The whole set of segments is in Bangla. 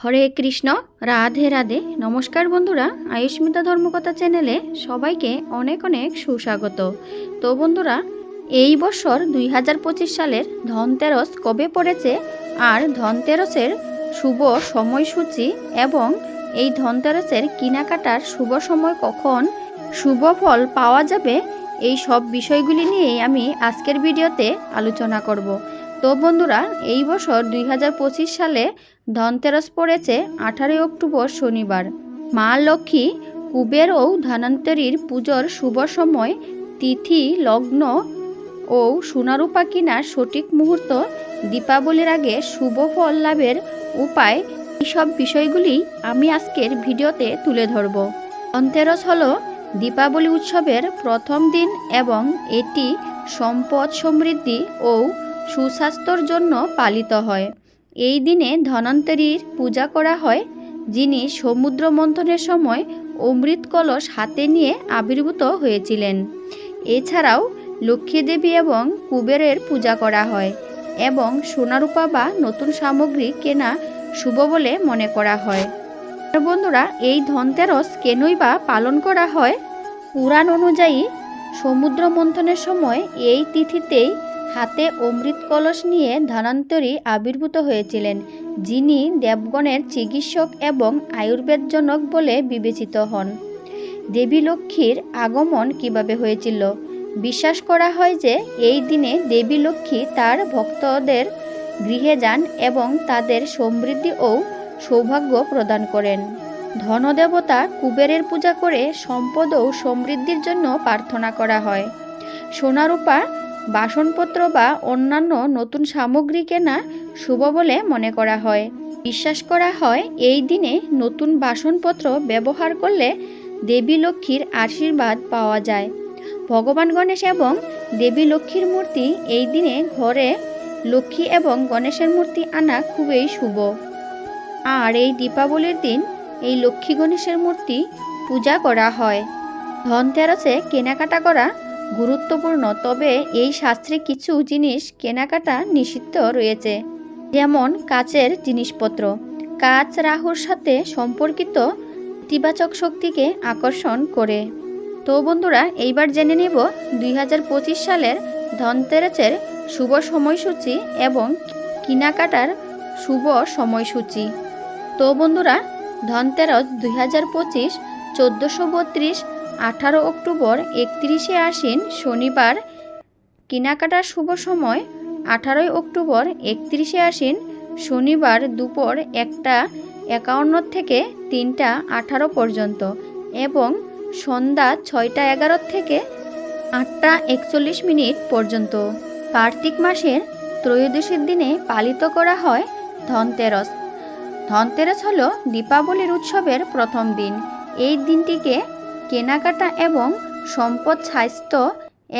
হরে কৃষ্ণ, রাধে রাধে। নমস্কার বন্ধুরা, আয়ুষ্মিতা ধর্মকথা চ্যানেলে সবাইকে অনেক অনেক সুস্বাগত। তো বন্ধুরা, এই বছর দুই হাজার পঁচিশ সালের ধনতেরস কবে পড়েছে আর ধনতেরসের শুভ সময়সূচি এবং এই ধনতেরসের কেনাকাটার শুভ সময় কখন, শুভ ফল পাওয়া যাবে, এই সব বিষয়গুলি নিয়েই আমি আজকের ভিডিওতে আলোচনা করব। তো বন্ধুরা, এই বছর দুই হাজার পঁচিশ সালে ধনতেরস পড়েছে আঠারোই অক্টোবর শনিবার। মা লক্ষ্মী কুবের ও ধন্বন্তরীর পুজোর শুভ সময়, তিথি, লগ্ন ও সোনারূপা কিনার সঠিক মুহূর্ত, দীপাবলির আগে শুভ ফল লাভের উপায়, এইসব বিষয়গুলি আমি আজকের ভিডিওতে তুলে ধরব। ধনতেরস হলো দীপাবলি উৎসবের প্রথম দিন এবং এটি সম্পদ সমৃদ্ধি ও সুস্বাস্থ্যর জন্য পালিত হয়। এই দিনে ধন্বন্তরীর পূজা করা হয়, যিনি সমুদ্র মন্থনের সময় অমৃত কলস হাতে নিয়ে আবির্ভূত হয়েছিলেন। এছাড়াও লক্ষ্মী দেবী এবং কুবেরের পূজা করা হয় এবং সোনারূপা বা নতুন সামগ্রী কেনা শুভ বলে মনে করা হয়। বন্ধুরা, এই ধনতেরস কেনই বা পালন করা হয়? পুরাণ অনুযায়ী সমুদ্র মন্থনের সময় এই তিথিতেই হাতে অমৃত কলস নিয়ে ধনান্তরী আবির্ভূত হয়েছিলেন, যিনি দেবগণের চিকিৎসক এবং আয়ুর্বেদজনক বলে বিবেচিত হন। দেবী লক্ষ্মীর আগমন কীভাবে হয়েছিল? বিশ্বাস করা হয় যে এই দিনে দেবী লক্ষ্মী তার ভক্তদের গৃহে যান এবং তাদের সমৃদ্ধি ও সৌভাগ্য প্রদান করেন। ধনদেবতা কুবেরের পূজা করে সম্পদ ও সমৃদ্ধির জন্য প্রার্থনা করা হয়। সোনারূপা বাসনপত্র বা অন্যান্য নতুন সামগ্রী কেনা শুভ বলে মনে করা হয়। বিশ্বাস করা হয় এই দিনে নতুন বাসনপত্র ব্যবহার করলে দেবী লক্ষ্মীর আশীর্বাদ পাওয়া যায়। ভগবান গণেশ এবং দেবী লক্ষ্মীর মূর্তি এই দিনে ঘরে লক্ষ্মী এবং গণেশের মূর্তি আনা খুবই শুভ। আর এই দীপাবলির দিন এই লক্ষ্মী গণেশের মূর্তি পূজা করা হয়। ধনতেরসে কেনাকাটা করা গুরুত্বপূর্ণ, তবে এই শাস্ত্রে কিছু জিনিস কেনাকাটা নিষিদ্ধ রয়েছে, যেমন কাচের জিনিসপত্র। কাচ রাহুর সাথে সম্পর্কিত ইতিবাচক শক্তিকে আকর্ষণ করে। তো বন্ধুরা, এইবার জেনে নেব দুই হাজার পঁচিশ সালের ধনতেরাসের শুভ সময়সূচি এবং কেনাকাটার শুভ সময়সূচি। তো বন্ধুরা, ধনতেরস দুই হাজার পঁচিশ চোদ্দোশো বত্রিশ আঠারো অক্টোবর একত্রিশে আশ্বিন শনিবার, কেনাকাটার শুভ সময় আঠারোই অক্টোবর একত্রিশে আশ্বিন শনিবার দুপুর একটা একাউন্ন থেকে তিনটা আঠারো পর্যন্ত এবং সন্ধ্যা ছয়টা এগারো থেকে আটটা একচল্লিশ মিনিট পর্যন্ত। কার্তিক মাসের ত্রয়োদশীর দিনে পালিত করা হয় ধনতেরস। ধনতেরস হলো দীপাবলির উৎসবের প্রথম দিন। এই দিনটিকে কেনাকাটা এবং সম্পদ স্বাস্থ্য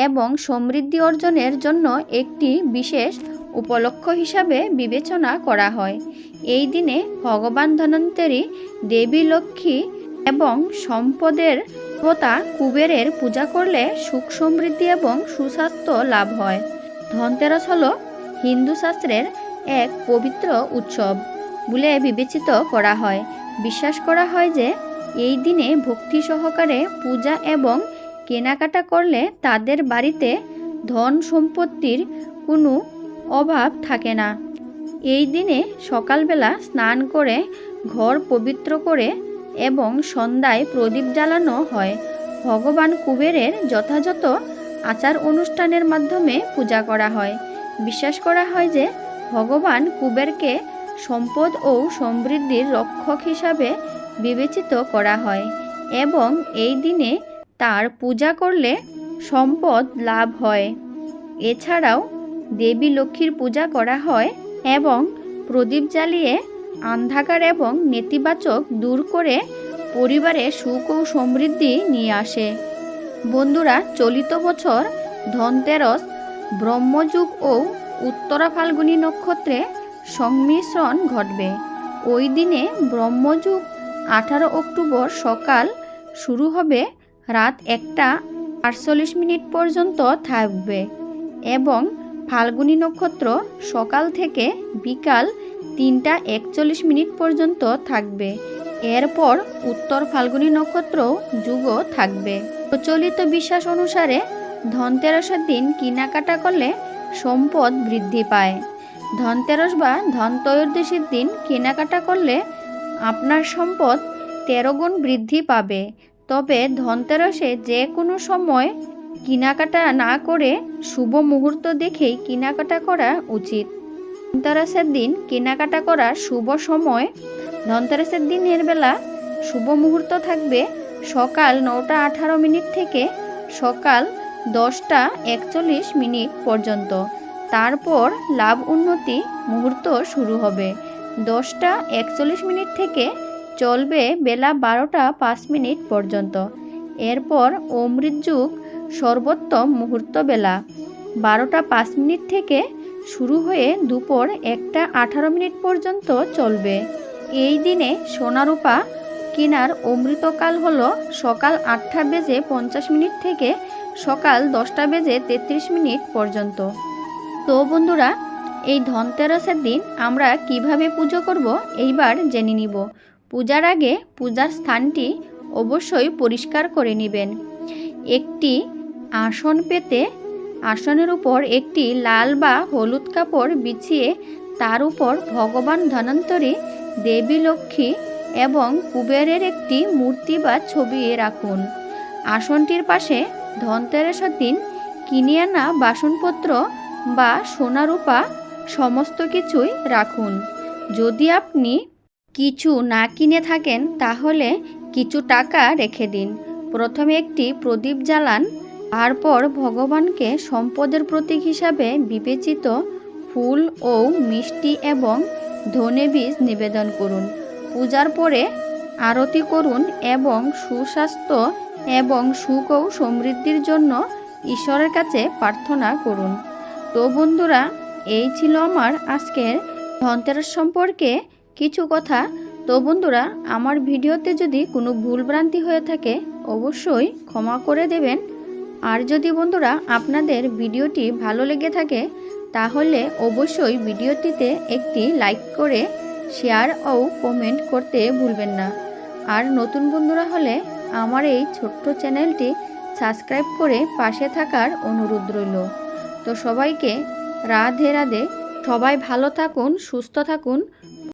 এবং সমৃদ্ধি অর্জনের জন্য একটি বিশেষ উপলক্ষ হিসাবে বিবেচনা করা হয়। এই দিনে ভগবান ধনন্তরী দেবী লক্ষ্মী এবং সম্পদের দেবতা কুবেরের পূজা করলে সুখ সমৃদ্ধি এবং সুস্বাস্থ্য লাভ হয়। ধনতেরস হল হিন্দু শাস্ত্রের এক পবিত্র উৎসব বলে বিবেচিত করা হয়। বিশ্বাস করা হয় যে এই দিনে ভক্তি সহকারে পূজা এবং কেনাকাটা করলে তাদের বাড়িতে ধন সম্পত্তির কোনো অভাব থাকে না। এই দিনে সকালবেলা স্নান করে ঘর পবিত্র করে এবং সন্ধ্যায় প্রদীপ জ্বালানো হয়। ভগবান কুবেরের যথাযথ আচার অনুষ্ঠানের মাধ্যমে পূজা করা হয়। বিশ্বাস করা হয় যে ভগবান কুবেরকে সম্পদ ও সমৃদ্ধির রক্ষক হিসাবে বিবেচিত করা হয় এবং এই দিনে তার পূজা করলে সম্পদ লাভ হয়। এছাড়াও দেবী লক্ষ্মীর পূজা করা হয় এবং প্রদীপ জ্বালিয়ে অন্ধকার এবং নেতিবাচক দূর করে পরিবারে সুখ ও সমৃদ্ধি নিয়ে আসে। বন্ধুরা, চলিত বছর ধনতেরস, ব্রহ্মযুগ ও উত্তরা ফাল্গুনী নক্ষত্রে সংমিশ্রণ ঘটবে। ওই দিনে ব্রহ্মযুগ আঠারো অক্টোবর সকাল শুরু হবে রাত একটা আটচল্লিশ মিনিট পর্যন্ত থাকবে এবং ফাল্গুনী নক্ষত্র সকাল থেকে বিকাল তিনটা একচল্লিশ মিনিট পর্যন্ত থাকবে। এরপর উত্তর ফাল্গুনী নক্ষত্র যুগ থাকবে। প্রচলিত বিশ্বাস অনুসারে ধনতেরসের দিন কেনাকাটা করলে সম্পদ বৃদ্ধি পায়। ধনতেরস বা ধনত্রয়োদশীর দিন কেনাকাটা করলে আপনার সম্পদ তেরো গুণ বৃদ্ধি পাবে। তবে ধনতেরসে যে কোনো সময় কেনাকাটা না করে শুভ মুহূর্ত দেখেই কেনাকাটা করা উচিত। ধনতেরাসের দিন কেনাকাটা করার শুভ সময়, ধনতেরাসের দিনের বেলা শুভ মুহূর্ত থাকবে সকাল নটা আঠারো মিনিট থেকে সকাল দশটা একচল্লিশ মিনিট পর্যন্ত। তারপর লাভ উন্নতি মুহূর্ত শুরু হবে। দশটা একচল্লিশ মিনিট থেকে চলবে বেলা বারোটা পাঁচ মিনিট পর্যন্ত। এরপর অমৃত যুগ, সর্বোত্তম মুহূর্ত বেলা। বারোটা পাঁচ মিনিট থেকে শুরু হয়ে দুপুর একটা আঠারো মিনিট পর্যন্ত চলবে। এই দিনে সোনারূপা কেনার অমৃতকাল হল সকাল আটটা বেজে পঞ্চাশ মিনিট থেকে সকাল দশটা বেজে তেত্রিশ মিনিট পর্যন্ত। তো বন্ধুরা এই ধনতেরাসের দিন আমরা কীভাবে পুজো করব এইবার জেনে নিব। পূজার আগে পূজার স্থানটি অবশ্যই পরিষ্কার করে নেবেন। একটি আসন পেতে আসনের উপর একটি লাল বা হলুদ কাপড় বিছিয়ে তার উপর ভগবান ধনন্তরী দেবী লক্ষ্মী এবং কুবেরের একটি মূর্তি বা ছবি রাখুন। আসনটির পাশে ধনতেরাসের দিন কিনে আনা বাসনপত্র বা সোনা রূপা সমস্ত কিছুই রাখুন। যদি আপনি কিছু না কিনে থাকেন, তাহলে কিছু টাকা রেখে দিন। প্রথমে একটি প্রদীপ জ্বালান, তারপর ভগবানকে সম্পদের প্রতীক হিসাবে বিবেচিত ফুল ও মিষ্টি এবং ধনে বীজ নিবেদন করুন। পূজার পরে আরতি করুন এবং সুস্বাস্থ্য এবং সুখ ও সমৃদ্ধির জন্য ঈশ্বরের কাছে প্রার্থনা করুন। তো বন্ধুরা এই ছিল আমার আজকের ধনতেরাস সম্পর্কে কিছু কথা। তো বন্ধুরা, আমার ভিডিওতে যদি কোনো ভুলভ্রান্তি হয়ে থাকে, অবশ্যই ক্ষমা করে দেবেন। আর যদি বন্ধুরা আপনাদের ভিডিওটি ভালো লেগে থাকে, তাহলে অবশ্যই ভিডিওটিতে একটি লাইক করে শেয়ার ও কমেন্ট করতে ভুলবেন না। আর নতুন বন্ধুরা হলে আমার এই ছোট্ট চ্যানেলটি সাবস্ক্রাইব করে পাশে থাকার অনুরোধ রইল। তো সবাইকে রাধে রাধে সবাই ভালো থাকুন সুস্থ থাকুন